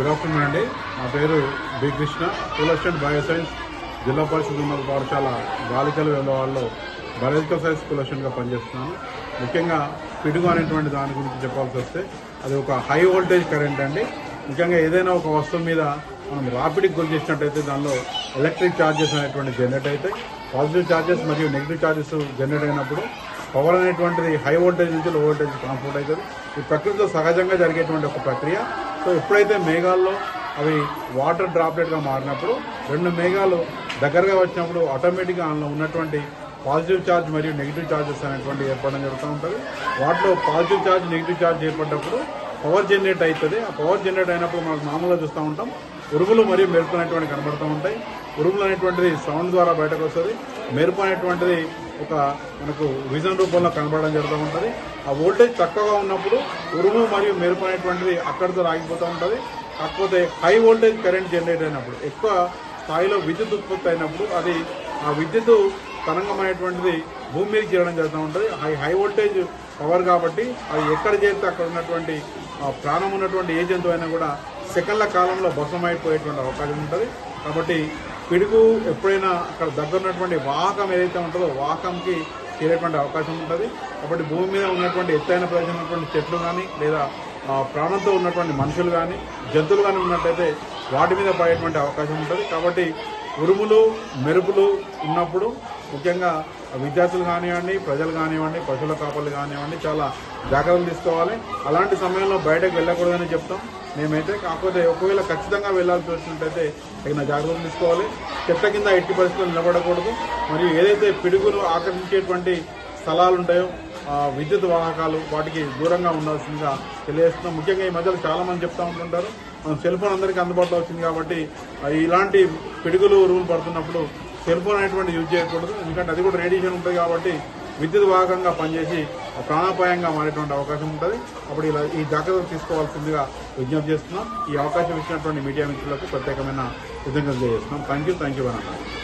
Good afternoon అండి నా పేరు B. Krishna. School assistant bioscience Zilla Parishad ఉన్నత పాఠశాల బాలికల వ్యవహారాల్లో బయాలజికల్ సైన్స్ స్కూల్ అసిస్టెంట్గా పనిచేస్తున్నాను. ముఖ్యంగా పిడుగు అనేటువంటి దాని గురించి చెప్పాల్సి వస్తే అది ఒక హై వోల్టేజ్ కరెంట్ అండి. ముఖ్యంగా ఏదైనా ఒక వస్తువు మీద మనం రాపిడ్కి గురి చేసినట్టయితే దానిలో ఎలక్ట్రిక్ ఛార్జెస్ అనేటువంటి జనరేట్ అయితే పాజిటివ్ ఛార్జెస్ మరియు నెగిటివ్ ఛార్జెస్ జనరేట్ అయినప్పుడు పవర్ అనేటువంటిది హై వోల్టేజ్ నుంచి లో వోల్టేజ్ ట్రాన్స్పోర్ట్ అవుతుంది. ఈ ప్రకృతిలో సహజంగా జరిగేటువంటి ఒక ప్రక్రియ సో ఎప్పుడైతే మేఘాల్లో అవి వాటర్ డ్రాప్లెట్గా మారినప్పుడు రెండు మేఘాలు దగ్గరగా వచ్చినప్పుడు ఆటోమేటిక్గా అందులో ఉన్నటువంటి పాజిటివ్ ఛార్జ్ మరియు నెగిటివ్ ఛార్జెస్ అనేటువంటి ఏర్పడడం జరుగుతూ ఉంటుంది. వాటిలో పాజిటివ్ ఛార్జ్ నెగిటివ్ ఛార్జ్ ఏర్పడ్డప్పుడు పవర్ జనరేట్ అవుతుంది ఆ పవర్ జనరేట్ అయినప్పుడు మనకు మామూలుగా చూస్తూ ఉంటాం. ఉరుములు మరియు మెరుపు అనేటువంటి కనబడుతూ ఉంటాయి. ఉరుములు అనేటువంటిది సౌండ్ ద్వారా బయటకు వస్తుంది. మెరుపు అనేటువంటిది ఒక మనకు విజన్ రూపంలో కనబడడం జరుగుతూ ఉంటుంది. ఆ వోల్టేజ్ తక్కువగా ఉన్నప్పుడు ఉరుము మరియు మెరుపు అనేటువంటిది అక్కడితో ఆగిపోతూ ఉంటుంది. కాకపోతే హై వోల్టేజ్ కరెంట్ జనరేట్ అయినప్పుడు ఎక్కువ స్థాయిలో విద్యుత్ ఉత్పత్తి అయినప్పుడు అది ఆ విద్యుత్ తరంగమైనటువంటిది భూమి మీద చేరడం జరుగుతూ ఉంటుంది. హై హై వోల్టేజ్ పవర్ కాబట్టి అది ఎక్కడ చేరితే అక్కడ ఉన్నటువంటి ఆ ప్రాణం ఉన్నటువంటి ఏ జంతువు అయినా కూడా సెకండ్ల కాలంలో భస్మమైపోయేటువంటి అవకాశం ఉంటుంది. కాబట్టి పిడుగు ఎప్పుడైనా అక్కడ దగ్గర ఉన్నటువంటి వాహకం ఏదైతే ఉంటుందో వాహకంకి చేరేటువంటి అవకాశం ఉంటుంది. కాబట్టి భూమి మీద ఉన్నటువంటి ఎత్తైన ప్రదేశం ఉన్నటువంటి చెట్లు కానీ లేదా ప్రాణంతో ఉన్నటువంటి మనుషులు కానీ జంతువులు కానీ ఉన్నట్టయితే వాటి మీద పడేటువంటి అవకాశం ఉంటుంది. కాబట్టి ఉరుములు మెరుపులు ఉన్నప్పుడు ముఖ్యంగా విద్యార్థులు కానివ్వండి ప్రజలు కానివ్వండి పశువుల కాపలు కానివ్వండి చాలా జాగ్రత్తలు తీసుకోవాలి. అలాంటి సమయంలో బయటకు వెళ్ళకూడదని చెప్తాం. మేమైతే కాకపోతే ఒకవేళ ఖచ్చితంగా వెళ్ళాల్సి వచ్చినట్టయితే తగిన జాగ్రత్తలు తీసుకోవాలి. చెత్త కింద ఎట్టి పరిస్థితులు నిలబడకూడదు. మరియు ఏదైతే పిడుగును ఆకర్షించేటువంటి స్థలాలు ఉంటాయో విద్యుత్ వాహకాలు వాటికి దూరంగా ఉండాల్సిందిగా తెలియజేస్తున్నాం. ముఖ్యంగా ఈ మధ్యలో చాలా మంది చెప్తా ఉంటుంటారు. మనం సెల్ ఫోన్ అందరికీ అందుబాటులో వచ్చింది కాబట్టి ఇలాంటి పిడుగులు రూల్ పడుతున్నప్పుడు సెల్ ఫోన్ అనేటువంటి యూజ్ చేయకూడదు. ఎందుకంటే అది కూడా రేడియేషన్ ఉంటుంది కాబట్టి విద్యుత్ వాహకంగా పనిచేసి ప్రాణాపాయంగా మారేటువంటి అవకాశం ఉంటుంది. అప్పుడు ఇలా ఈ జాగ్రత్తలు తీసుకోవాల్సిందిగా విజ్ఞప్తి చేస్తున్నాం. ఈ అవకాశం ఇచ్చినటువంటి మీడియా మిత్రులకు ప్రత్యేకమైన కృతజ్ఞతలు చేస్తున్నాం thank you thank you very